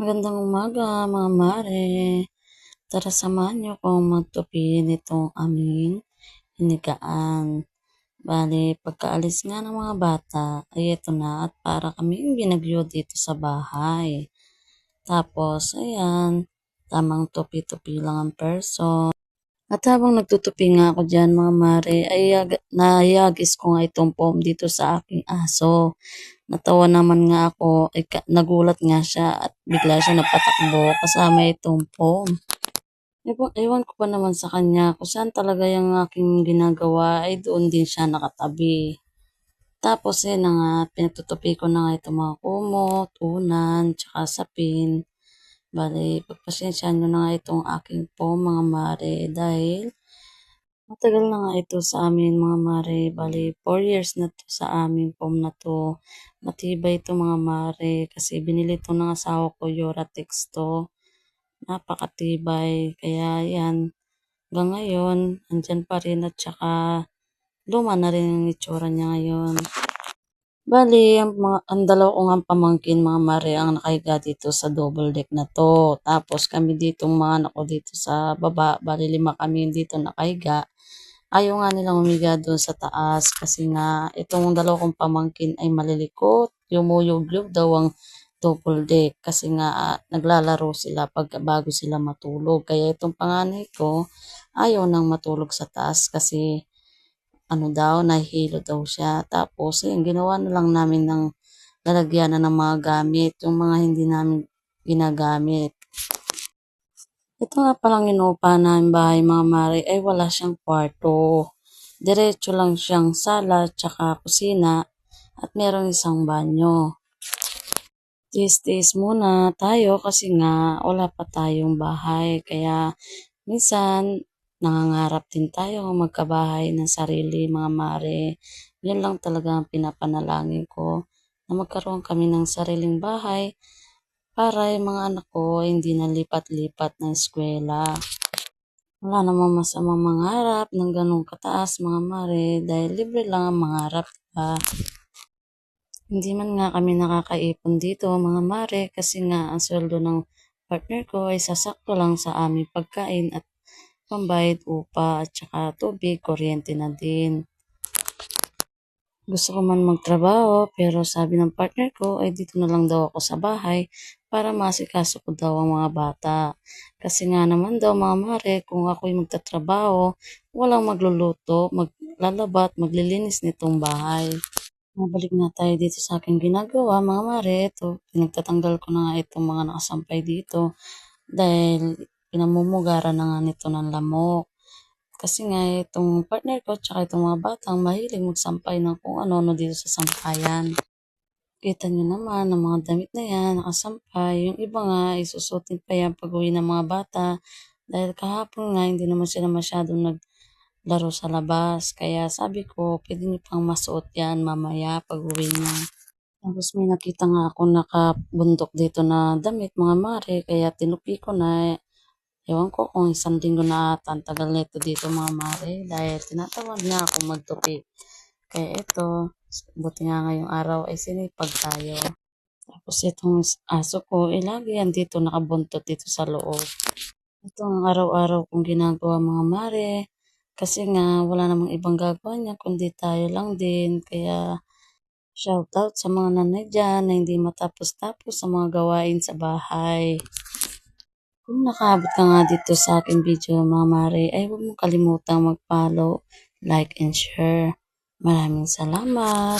Magandang umaga mga mare. Tara samahan niyo akong magtupi nitong aming hinigaan. Bale, pagkaalis nga ng mga bata, ay eto na at para kaming binagyo dito sa bahay. Tapos, ayan, tamang tupi-tupi lang ang person. At habang nagtutupi nga ako dyan mga mare, ay nayagis ko nga itong foam dito sa aking aso. Natawa naman nga ako, ay nagulat nga siya at bigla siya napatakbo kasama itong foam. Ewan, ewan ko pa naman sa kanya kung saan talaga yung aking ginagawa ay doon din siya nakatabi. Tapos eh na nga, pinatutupi ko na nga itong mga kumot, unan, tsaka sapin. Bali, pagpasensyahan nyo na nga itong aking po mga mare dahil matagal na nga ito sa amin mga mare. Bali, 4 years na to sa amin po na to. Matibay ito mga mare kasi binili ito ng asawa ko, Yoratex to napakatibay. Kaya yan, hanggang ngayon, andyan pa rin at saka luma na rin ang itsura niya ngayon. Bali, ang, mga, ang dalawa ko nga pamangkin mga mare ang nakahiga dito sa double deck na to. Tapos kami dito mga anak ko dito sa baba, bali lima kami dito nakahiga. Ayaw nga nilang umiga doon sa taas kasi nga itong dalawa kong pamangkin ay malilikot. Yumuyog-yog daw ang double deck kasi nga uh, naglalaro sila pag bago sila matulog. Kaya itong panganay ko ayaw nang matulog sa taas kasi ano daw, nahihilo daw siya. Tapos, yun, ginawa na lang namin ng lalagyan ng mga gamit, yung mga hindi namin ginagamit. Ito nga palang inupa namin bahay mga mare ay wala siyang kwarto. Diretso lang siyang sala tsaka kusina at meron isang banyo. Tis-tis muna tayo kasi nga wala pa tayong bahay. Kaya minsan nangangarap din tayo magkabahay ng sarili, mga mare. Yun lang talaga ang pinapanalangin ko na magkaroon kami ng sariling bahay para yung mga anak ko hindi na lipat-lipat ng eskwela. Wala namang masamang mangarap ng ganong kataas mga mare dahil libre lang ang mangarap, diba? Hindi man nga kami nakakaipon dito mga mare kasi nga ang sweldo ng partner ko ay sasakto lang sa aming pagkain at pambayad upa at saka tubig, kuryente na din. Gusto ko man magtrabaho pero sabi ng partner ko ay dito na lang daw ako sa bahay para masikaso ko daw ang mga bata. Kasi nga naman daw mga mare kung ako'y magtatrabaho, walang magluluto, maglalabat, maglilinis nitong bahay. Mabalik na tayo dito sa aking ginagawa mga mare. Ito, pinagtatanggal ko na itong mga nakasampay dito dahil pinamumugaran na nga nito ng lamok. Kasi nga itong partner ko tsaka itong mga batang mahilig magsampay ng kung ano-ano dito sa sampayan. Kita nyo naman ang mga damit na yan, nakasampay. Yung iba nga, isusutin pa yan pag uwi ng mga bata. Dahil kahapon nga, hindi naman sila masyadong naglaro sa labas. Kaya sabi ko, pwede niyo pang masuot yan mamaya pag uwi niya. Tapos may nakita nga ako nakabundok dito na damit mga mare. Kaya tinupi ko na Ewan ko kung isang linggo na ata ang tagal nito dito mga mare dahil tinatawag niya ako magtupi. Kaya ito, buti nga ngayong araw ay sinipag tayo. Tapos itong aso ko, eh lagi yan dito nakabuntot dito sa loob. Ito ang araw-araw kong ginagawa mga mare. Kasi nga wala namang ibang gagawa niya kundi tayo lang din. Kaya shout out sa mga nanay dyan na hindi matapos-tapos sa mga gawain sa bahay. Kung nakaabot ka nga dito sa aking video mga mare, ay huwag mong kalimutang mag-follow, like, and share. Maraming salamat!